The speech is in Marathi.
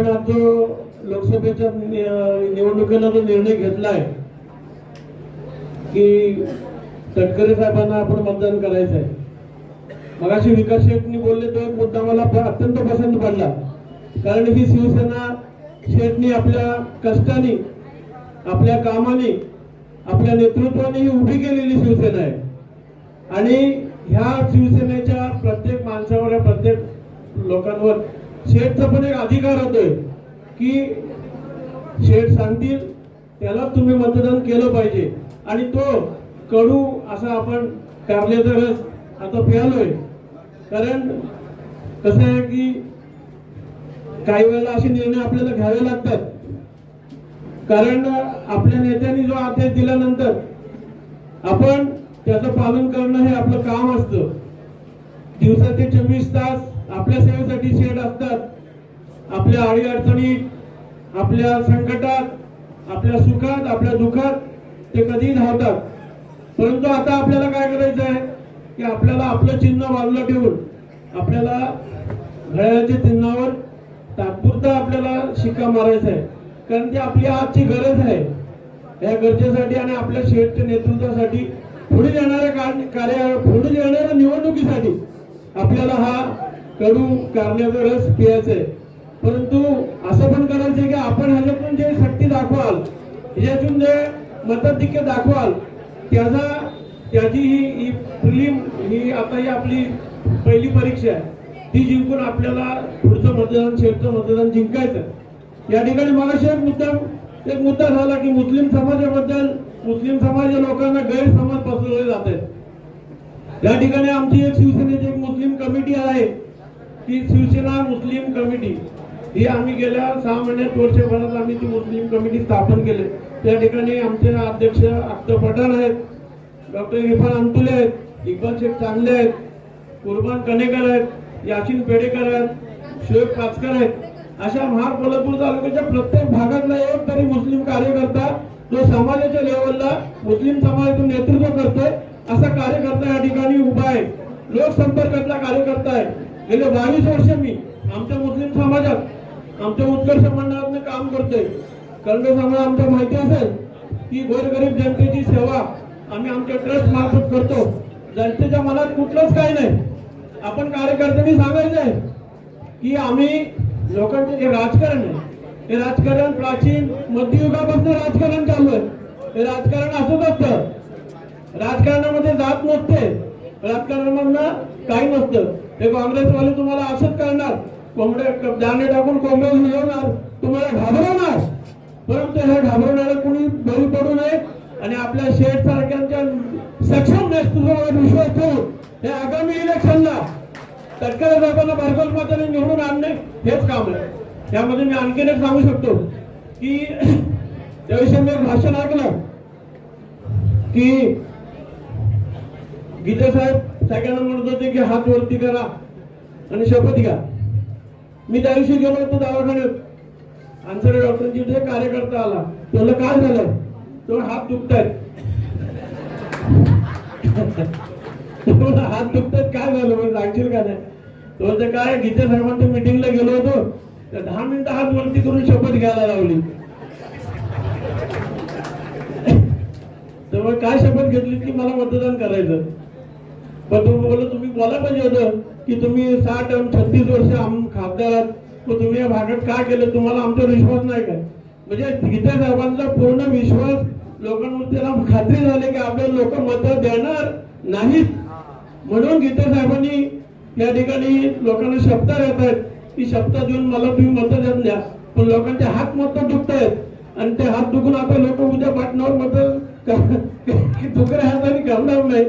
आपण आज जो लोकसभेच्या निवडणुकीला जो निर्णय घेतलाय की तटकरे साहेबांना आपण मतदान करायचं आहे मग अशी विकास शेटनी बोलले तो एक मुद्दा मला अत्यंत पसंत पडला. कारण ही शिवसेना शेटनी आपल्या कष्टाने आपल्या कामाने आपल्या नेतृत्वाने ही उभी केलेली शिवसेना आहे. आणि ह्या शिवसेनेच्या प्रत्येक माणसावर प्रत्येक लोकांवर शेठचा पण एक अधिकार होतोय की शेठ सांगतील त्याला तुम्ही मतदान केलं पाहिजे. आणि तो कडू असा आपण कारल्याचा रस आता प्यालोय. कारण कसं आहे की काही वेळेला असे निर्णय आपल्याला घ्यावे लागतात. कारण आपल्या नेत्यांनी जो आदेश दिल्यानंतर आपण त्याचं पालन करणं हे आपलं काम असतं. दिवसाचे चोवीस तास आपल्या सेवेसाठी शेड असतात. आपल्या अडी अडचणीत आपल्या संकटात आपल्या सुखात आपल्या दुःखात ते कधीही धावतात. परंतु आता आपल्याला काय करायचं आहे? की आपल्याला आपलं चिन्ह बाजूला ठेवून आपल्याला घड्याच्या चिन्हावर तात्पुरता आपल्याला शिक्का मारायचा आहे. कारण ती आपली आजची गरज आहे. या गरजेसाठी आणि आपल्या शेठच्या नेतृत्वासाठी पुढे येणाऱ्या कार्य कार्य पुढे येणाऱ्या निवडणुकीसाठी आपल्याला हा कडू कारण्याचा रस पियाचा आहे. परंतु असं पण करायचं की आपण ह्याच्यातून जे शक्ती दाखवाल ह्याच्यातून जे मताधिक्य दाखवाल त्याचा त्याची ही ही प्रिलिम ही आता ही आपली पहिली परीक्षा आहे. ती जिंकून आपल्याला पुढचं मतदान शेवटचं मतदान जिंकायचं या ठिकाणी मला एक मुद्दा एक मुद्दा झाला की मुस्लिम समाजाबद्दल मुस्लिम समाज या लोकांना गैरसमज पसरवले जात आहेत या ठिकाणी आमची एक शिवसेने एक मुस्लिम कमिटी आहे ती शिवसेना मुस्लिम कमिटी. ही आम्ही गेल्या सहा महिन्यात वर्षभरात आम्ही ती मुस्लिम कमिटी स्थापन केली. त्या ठिकाणी आमचे अध्यक्ष अख्तर पठाण आहेत डॉक्टर इरफान अंतुले आहेत इक्बाल शेख चांगले आहेत कुर्बान कनेकर आहेत यासिन पेडेकर आहेत शोएब काचकर आहेत. अशा महार कोल्हापूर तालुक्याच्या प्रत्येक भागातला एक तरी मुस्लिम कार्यकर्ता जो समाजाच्या लेवलला मुस्लिम समाजातून नेतृत्व करतोय असा कार्यकर्ता या ठिकाणी उभा आहे. लोकसंपर्कातला कार्यकर्ता आहे. गेले बावीस वर्ष मी आमच्या मुस्लिम समाजात आमच्या उत्कर्ष मंडळातनं काम करतोय. कारण का समाज आमच्या माहिती असेल की गोरगरीब जनतेची सेवा आम्ही आमच्या ट्रस्ट मार्फत करतो. जनतेच्या मनात कुठलंच काही नाही. आपण कार्यकर्त्यांनी सांगायचं आहे की आम्ही लोकांचे जे राजकारण आहे हे राजकारण प्राचीन मध्ययुगापासून राजकारण चालू आहे. हे राजकारण असंच असतं. राजकारणामध्ये जात नसते. राजकारणामधनं काही नसतं. हे काँग्रेसवाले तुम्हाला असंच करणार. कोंबड्या दाणे टाकून कोंबड्या मिळवणार तुम्हाला घाबरवणार. परंतु हे घाबरवणारे कुणी बळी पडू नये आणि आपल्या शेठ सारख्यांच्या सक्षम नेतृत्वावर विश्वास ठेवून हे आगामी इलेक्शनला तटकरे साहेबांना भरघोस माताने निवडून आणणे हेच काम आहे. त्यामध्ये मी आणखीन एक सांगू शकतो की त्याविषयी मी एक भाषण ऐकलं की गीते साहेब सगळ्यांना म्हणत होते की हात वरती करा आणि शपथ घ्या. मी त्या दिवशी गेलो होतो दवाखान्यात. आन्सरे डॉक्टरची जे कार्यकर्ता आला त्याला काय झालं तो हात दुखतायत. हात दुखतात काय झालं मला सांगशील का नाही? तो काय गीते साहेबांच्या मिटिंगला गेलो होतो. तर दहा मिनिटं हात वरती करून शपथ घ्यायला लावली. तर मग काय शपथ घेतली की मला मतदान करायचं? पण तुम्ही बोललो तुम्ही बोला पाहिजे होतं की तुम्ही साठ छत्तीस वर्ष आम खासदार मग तुम्ही या भागात काय केलं? तुम्हाला आमच्यावर विश्वास नाही काय म्हणजे गीता साहेबांचा पूर्ण विश्वास लोकांमध्ये त्याला खात्री झाली की आपल्याला लोक मत देणार नाहीत. म्हणून गीता साहेबांनी या ठिकाणी लोकांना शब्द देत आहेत. की शब्द देऊन मला तुम्ही मत देत द्या पण लोकांचे हात मत दुखत आहेत. आणि ते हात दुखून आता लोक उद्या पाटणावर मत दुखऱ्या हाताने घालणार नाही